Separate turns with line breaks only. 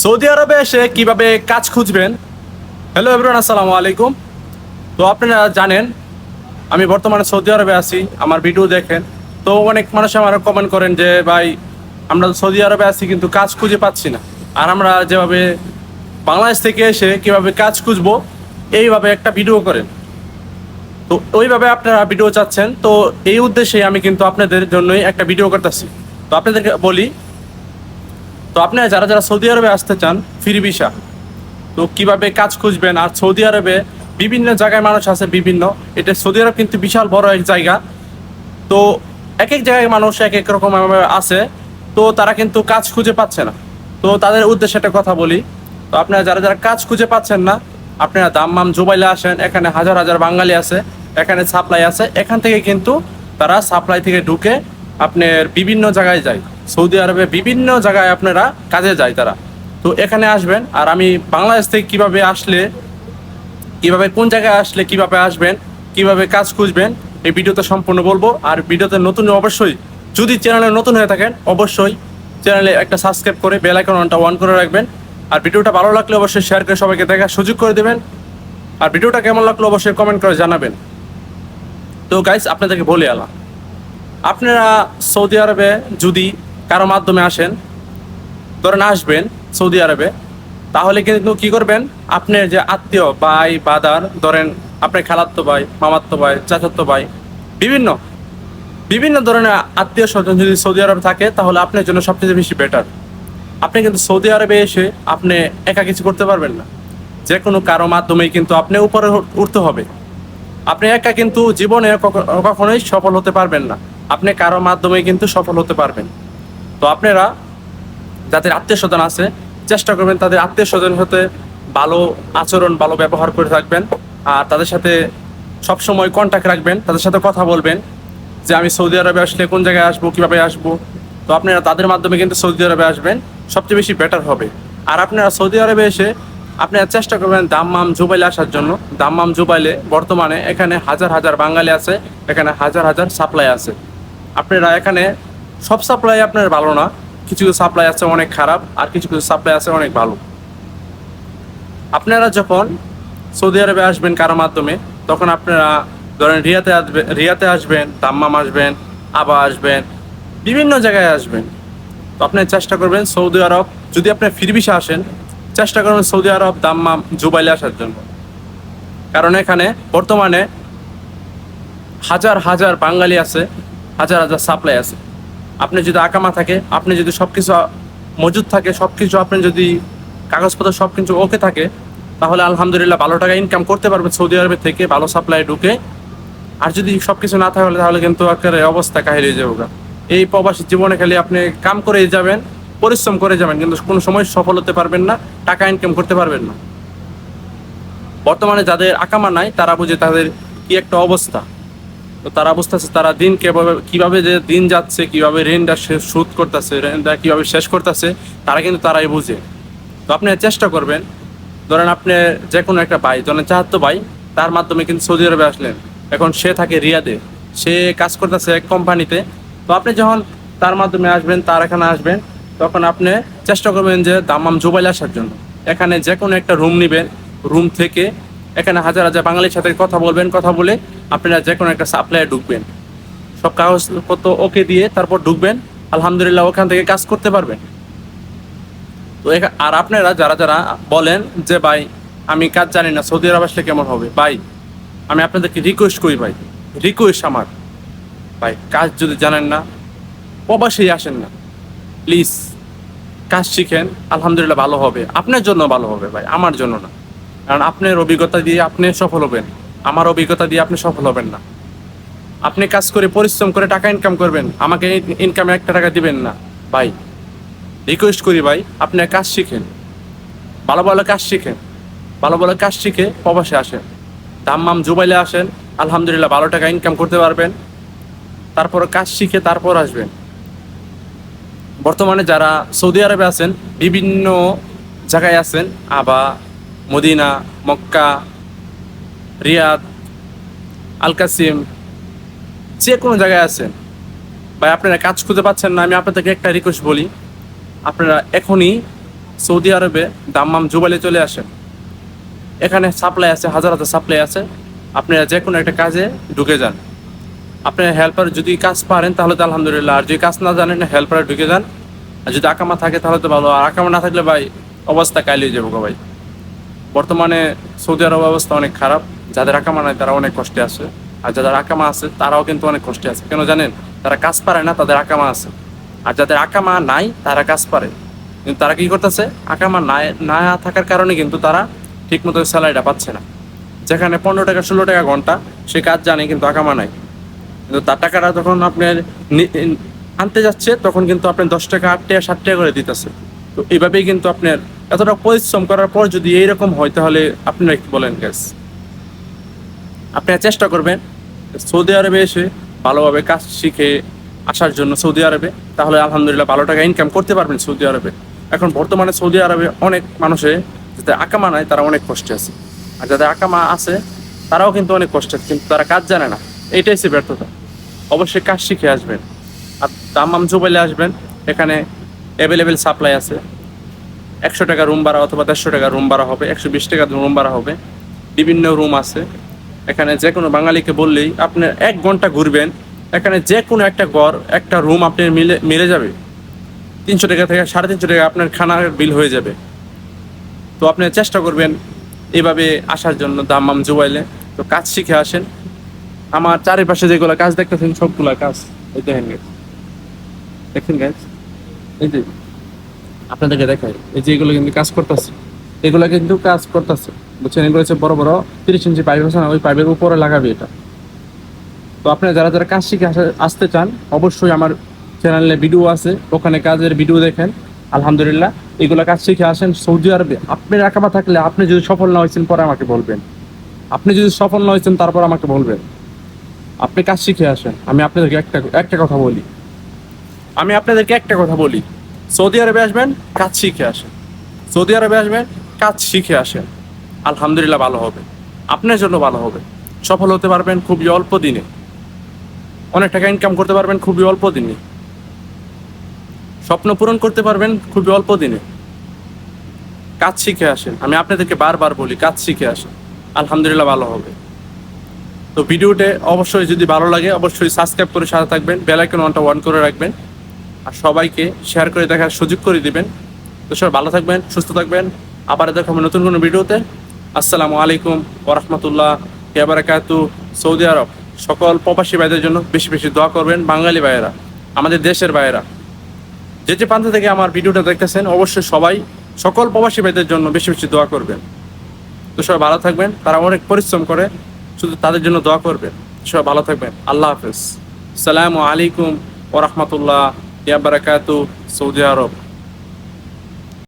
Saudi আরবে এসে কীভাবে কাজ খুঁজবেন? হ্যালো এভরিওয়ান আসসালামু আলাইকুম। তো আপনারা জানেন, আমি বর্তমানে সৌদি আরবে আছি, আমার ভিডিও দেখেন। তো অনেক মানুষ আমার কমেন্ট করেন যে, ভাই, আমরা সৌদি আরবে আছি, কিন্তু কাজ খুঁজে পাচ্ছি না। আর আমরা যেভাবে বাংলাদেশ থেকে এসে কীভাবে কাজ খুঁজবো, এইভাবে একটা ভিডিও করেন। তো ওইভাবে আপনারা ভিডিও চাচ্ছেন। তো এই উদ্দেশ্যে আমি কিন্তু আপনাদের জন্যই একটা ভিডিও করতেছি। তো আপনাদেরকে বলি তো আপনারা যারা যারা সৌদি আরবে আসতে চান, ফ্রি ভিসা, তো কীভাবে কাজ খুঁজবেন? আর সৌদি আরবে বিভিন্ন জায়গায় মানুষ আছে বিভিন্ন। এটা সৌদি আরব কিন্তু বিশাল বড় এক জায়গা। তো এক এক জায়গায় মানুষ এক এক রকম আছে। তো তারা কিন্তু কাজ খুঁজে পাচ্ছে না। তো তাদের উদ্দেশ্যে একটা কথা বলি। তো আপনারা যারা যারা কাজ খুঁজে পাচ্ছেন না, আপনারা দাম্মাম জুবাইলে আসেন, এখানে হাজার হাজার বাঙালি আছে, এখানে সাপ্লাই আছে। এখান থেকে কিন্তু তারা সাপ্লাই থেকে ঢুকে আপনার বিভিন্ন জায়গায় যায়। সৌদি আরবে বিভিন্ন জায়গায় আপনারা কাজে যায় তারা। তো এখানে আসবেন আর আমি বাংলাদেশ থেকে কীভাবে আসলে, কীভাবে কোন জায়গায় আসলে কীভাবে আসবেন, কীভাবে কাজ খুঁজবেন, এই ভিডিওতে সম্পূর্ণ বলব। আর ভিডিওতে নতুন অবশ্যই, যদি চ্যানেলে নতুন হয়ে থাকেন, অবশ্যই চ্যানেলে একটা সাবস্ক্রাইব করে বেল আইকনটা অন করে রাখবেন। আর ভিডিওটা ভালো লাগলে অবশ্যই শেয়ার করে সবাইকে দেখার সুযোগ করে দেবেন। আর ভিডিওটা কেমন লাগল অবশ্যই কমেন্ট করে জানাবেন। তো গাইস আপনাদেরকে বলে এলাম। আপনারা সৌদি আরবে যদি কারও মাধ্যমে আসেন, ধরেন আসবেন সৌদি আরবে, তাহলে কিন্তু কি করবেন? আপনার যে আত্মীয় ভাই, বাদার, ধরেন আপনার খালাত্তো ভাই, মামাত্তো ভাই, চাচাত্তো ভাই, বিভিন্ন বিভিন্ন ধরনের আত্মীয় স্বজন যদি সৌদি আরবে থাকে, তাহলে আপনার জন্য সবচেয়ে বেশি বেটার আপনি কিন্তু সৌদি আরবে এসে আপনি একা কিছু করতে পারবেন না। যে কোনো কারও মাধ্যমেই কিন্তু আপনি উপরে উঠতে হবে। আপনি একা কিন্তু জীবনে কখনোই সফল হতে পারবেন না। আপনি কারও মাধ্যমে কিন্তু সফল হতে পারবেন। তো আপনারা যাদের আত্মীয় স্বজন আছে, চেষ্টা করবেন তাদের আত্মীয় স্বজন হতে ভালো আচরণ, ভালো ব্যবহার করে থাকবেন। আর তাদের সাথে সবসময় কন্ট্যাক্ট রাখবেন, তাদের সাথে কথা বলবেন যে আমি সৌদি আরবে আসলে কোন জায়গায় আসব, কীভাবে আসব। তো আপনারা তাদের মাধ্যমে কিন্তু সৌদি আরবে আসবেন, সবচেয়ে বেশি বেটার হবে। আর আপনারা সৌদি আরবে এসে আপনারা চেষ্টা করবেন দাম্মাম জুবাইলে আসার জন্য। দাম্মাম জুবাইলে বর্তমানে এখানে হাজার হাজার বাঙালি আছে, এখানে হাজার হাজার সাপ্লাই আছে। আপনারা এখানে সব সাপ্লাই আপনার ভালো না। কিছু কিছু সাপ্লাই আছে অনেক খারাপ, আর কিছু কিছু সাপ্লাই আছে অনেক ভালো। আপনারা যখন সৌদি আরবে আসবেন কারও মাধ্যমে, তখন আপনারা ধরেন রিয়াতে আসবেন রিয়াতে আসবেন দাম্মাম আসবেন, আবা আসবেন, বিভিন্ন জায়গায় আসবেন। তো আপনি চেষ্টা করবেন সৌদি আরব, যদি আপনি ফিরবিশা আসেন, চেষ্টা করবেন সৌদি আরব দাম্মাম জুবাইলে আসার জন্য। কারণ এখানে বর্তমানে হাজার হাজার বাঙালি আছে, হাজার হাজার সাপ্লাই আছে। আপনি যদি আকামা থাকে, আপনি যদি সব কিছু মজুদ থাকে সব কিছু আপনি যদি কাগজপত্র সব কিছু ওকে থাকে, তাহলে আলহামদুলিল্লাহ ভালো টাকা ইনকাম করতে পারবেন সৌদি আরবে থেকে, ভালো সাপ্লাই ঢুকে। আর যদি সব কিছু না থাকে, তাহলে কিন্তু একেবারে অবস্থা কাহিল হয়ে যাবে। এই প্রবাসী জীবনে খালি আপনি কাম করে যাবেন, পরিশ্রম করে যাবেন, কিন্তু কোনো সময় সফল হতে পারবেন না, টাকা ইনকাম করতে পারবেন না। বর্তমানে যাদের আকামা নাই, তারা বুঝে তাদের কি একটা অবস্থা। তো তারা বুঝতেছে তারা দিন কীভাবে কীভাবে যে দিন যাচ্ছে, কীভাবে ঋণটা শোধ করতেছে ঋণটা কীভাবে শেষ করতেছে, তারা কিন্তু তারাই বুঝে। তো আপনি চেষ্টা করবেন। ধরেন আপনি যে কোনো একটা ভাই, ধরেন চাহাত্ত ভাই, তার মাধ্যমে কিন্তু সৌদি আরবে আসলেন। এখন সে থাকে রিয়াদে। সে কাজ করতেছে এক কোম্পানিতে। তো আপনি যখন তার মাধ্যমে আসবেন, তার এখানে আসবেন, তখন আপনি চেষ্টা করবেন যে দামাম জুবাইল আসার জন্য। এখানে যে কোনো একটা রুম নেবেন। রুম থেকে এখানে হাজার হাজার বাঙালির সাথে কথা বলবেন, কথা বলে আপনারা যে কোনো একটা সাপ্লাইয়ে ঢুকবেন। সব কাগজপত্র ওকে দিয়ে তারপর ঢুকবেন, আলহামদুলিল্লাহ ওখান থেকে কাজ করতে পারবেন। তো আর আপনারা যারা যারা বলেন যে, ভাই, আমি কাজ জানি না, সৌদি আরব আসলে কেমন হবে? ভাই, আমি আপনাদেরকে রিকোয়েস্ট করি ভাই রিকোয়েস্ট আমার। ভাই, কাজ যদি জানেন না প্রবাসেই আসেন না। প্লিজ কাজ শিখেন, আলহামদুলিল্লাহ ভালো হবে। আপনার জন্য ভালো হবে ভাই, আমার জন্য না। কারণ আপনার অভিজ্ঞতা দিয়ে আপনি সফল হবেন। আমার অভিজ্ঞতা দিয়ে আপনি সফল হবেন না। আপনি কাজ করে পরিশ্রম করে টাকা ইনকাম করবেন, আমাকে ইনকামে একটা টাকা দিবেন না। ভাই রিকোয়েস্ট করি ভাই, আপনি কাজ শিখেন। ভালো ভালো কাজ শিখেন। ভালো ভালো কাজ শিখে প্রবাসে আসেন। দাম্মাম জুবাইলে আসেন, আলহামদুলিল্লাহ ভালো টাকা ইনকাম করতে পারবেন। তারপর কাজ শিখে তারপর আসবেন। বর্তমানে যারা সৌদি আরবে আছেন, বিভিন্ন জায়গায় আছেন Abha Medina, Mecca, Riyadh Al Qassim যে কোনো জায়গায় আছেন। ভাই, আপনারা কাজ খুঁজে পাচ্ছেন না, আমি আপনাদেরকে একটা রিকোয়েস্ট বলি। আপনারা এখনই সৌদি আরবে দাম্মাম জুবাইলে চলে আসেন। এখানে সাপ্লাই আছে, হাজার হাজার সাপ্লাই আছে। আপনারা যে কোনো একটা কাজে ঢুকে যান। আপনার হেল্পার যদি কাজ পারেন, তাহলে তো আলহামদুলিল্লাহ। আর যদি কাজ না জানেন হেল্পারে ঢুকে যান। আর যদি আকামা থাকে, তাহলে তো ভালো। আর আকামা না থাকলে ভাই, অবস্থা কাইলিয়ে যাব ভাই। বর্তমানে সৌদি আরব অবস্থা অনেক খারাপ। যাদের আকামা নাই তারা অনেক কষ্টে আছে। আর যাদের আকামা আছে, তারাও কিন্তু অনেক কষ্টে আছে। কেন জানেন? তারা কাজ পারে না, তাদের আকামা আছে। আর যাদের আকামা নাই, তারা কাজ পারে। কিন্তু তারা কি করতেছে? আকামা নাই, না থাকার কারণে কিন্তু তারা ঠিক মতো স্যালারিটা পাচ্ছে না। যেখানে পনেরো টাকা, ষোলো টাকা ঘণ্টা, সে কাজ জানে কিন্তু আকামা নাই। কিন্তু তার টাকাটা যখন আপনার আনতে যাচ্ছে, তখন কিন্তু আপনি দশ টাকা আট টাকা, সাত টাকা করে দিতেছে। তো এইভাবেই কিন্তু আপনার এতটা পরিশ্রম করার পর যদি এইরকম হয়, তাহলে আপনারা কি বলেন গ্যাস আপনারা চেষ্টা করবেন সৌদি আরবে এসে ভালোভাবে কাজ শিখে আসার জন্য সৌদি আরবে। তাহলে আলহামদুলিল্লাহ ভালো টাকা ইনকাম করতে পারবেন সৌদি আরবে। এখন বর্তমানে সৌদি আরবে অনেক মানুষে যাদের আকামা নাই তারা অনেক কষ্টে আছে। আর যাদের আকামা আছে, তারাও কিন্তু অনেক কষ্টে আছে, কিন্তু তারা কাজ জানে না। এইটাই সে ব্যর্থতা। অবশ্যই কাজ শিখে আসবেন। আর দামাম জুবাইলে আসবেন, এখানে অ্যাভেলেবেল সাপ্লাই আছে। একশো টাকা রুম ভাড়া অথবা দেড়শো টাকা রুম ভাড়া হবে, একশো বিশ টাকা রুম ভাড়া হবে। বিভিন্ন রুম আছে। এখানে যে কোনো বাঙালিকে বললেই আপনি এক ঘণ্টা ঘুরবেন, এখানে যে কোনো একটা ঘর, একটা রুম আপনি মিলে মিলে যাবে। তিনশো টাকা থেকে সাড়ে তিনশো টাকা আপনার খানার বিল হয়ে যাবে। তো আপনি চেষ্টা করবেন এভাবে আসার জন্য দাম্মাম জুবাইলে। তো কাজ শিখে আসেন। আমার চারিপাশে যেগুলো কাজ দেখতেছেন, সবগুলা কাজ এই দেখেন গেছে দেখছেন গাইজ এই যে আপনাদেরকে দেখাই। এই যে এগুলো কিন্তু কাজ করতেছে। এগুলো কিন্তু কাজ করতেছে। বুঝছেন? এগুলো হচ্ছে বড় বড় তিরিশ ইঞ্চি পাইপ আছে না? ওই পাইপের উপরে লাগাবে এটা। তো আপনারা যারা যারা কাজ শিখে আসতে চান, অবশ্যই আমার চ্যানেলে ভিডিও আছে। ওখানে কাজের ভিডিও দেখেন। আলহামদুলিল্লাহ। এগুলো কাজ শিখে আসেন সৌদি আরবে। আপনার আকামা থাকলে আপনি যদি সফল না হয়েছেন, পরে আমাকে বলবেন। আপনি যদি সফল না হয়েছেন, তারপর আমাকে বলবেন। আপনি কাজ শিখে আসেন। আমি আপনাদেরকে একটা একটা কথা বলি। আমি আপনাদেরকে একটা কথা বলি। সৌদি আরবে আসবেন, কাজ শিখে আসেন। সৌদি আরবে আসবেন, কাজ শিখে আসেন। আলহামদুলিল্লাহ ভালো হবে। আপনার জন্য ভালো হবে। সফল হতে পারবেন খুবই অল্প দিনে। অনেক টাকা ইনকাম করতে পারবেন খুবই অল্প দিনে। স্বপ্ন পূরণ করতে পারবেন খুবই অল্প দিনে। কাজ শিখে আসেন। আমি আপনাদেরকে বারবার বলি, কাজ শিখে আসেন। আলহামদুলিল্লাহ ভালো হবে। তো ভিডিওতে অবশ্যই যদি ভালো লাগে, অবশ্যই সাবস্ক্রাইব করে সাথে থাকবেন। বেল আইকন ওয়ানটা অন করে রাখবেন। সবাইকে শেয়ার করে দেখার সুযোগ করে দিবেন। তো সবাই ভালো থাকবেন, সুস্থ থাকবেন। আবার দেখাবো নতুন কোনো ভিডিওতে। আসসালামু আলাইকুম ওরহমতুল্লাহ ইয়াবারাকাতু সৌদি আরব, সকল প্রবাসী ভাইদের জন্য বেশি বেশি দোয়া করবেন, বাঙালি ভাইয়েরা, আমাদের দেশের ভাইয়েরা। যে যে প্রান্ত থেকে আমার ভিডিওটা দেখতেছেন, অবশ্যই সবাই সকল প্রবাসী ভাইদের জন্য বেশি বেশি দোয়া করবেন। তো সবাই ভালো থাকবেন, তারা অনেক পরিশ্রম করে, শুধু তাদের জন্য দোয়া করবেন। সবাই ভালো থাকবেন, আল্লাহ হাফেজ। সালামু আলাইকুম ওরহমতুল্লাহ ইয়াবারাকাতু সৌদি আরব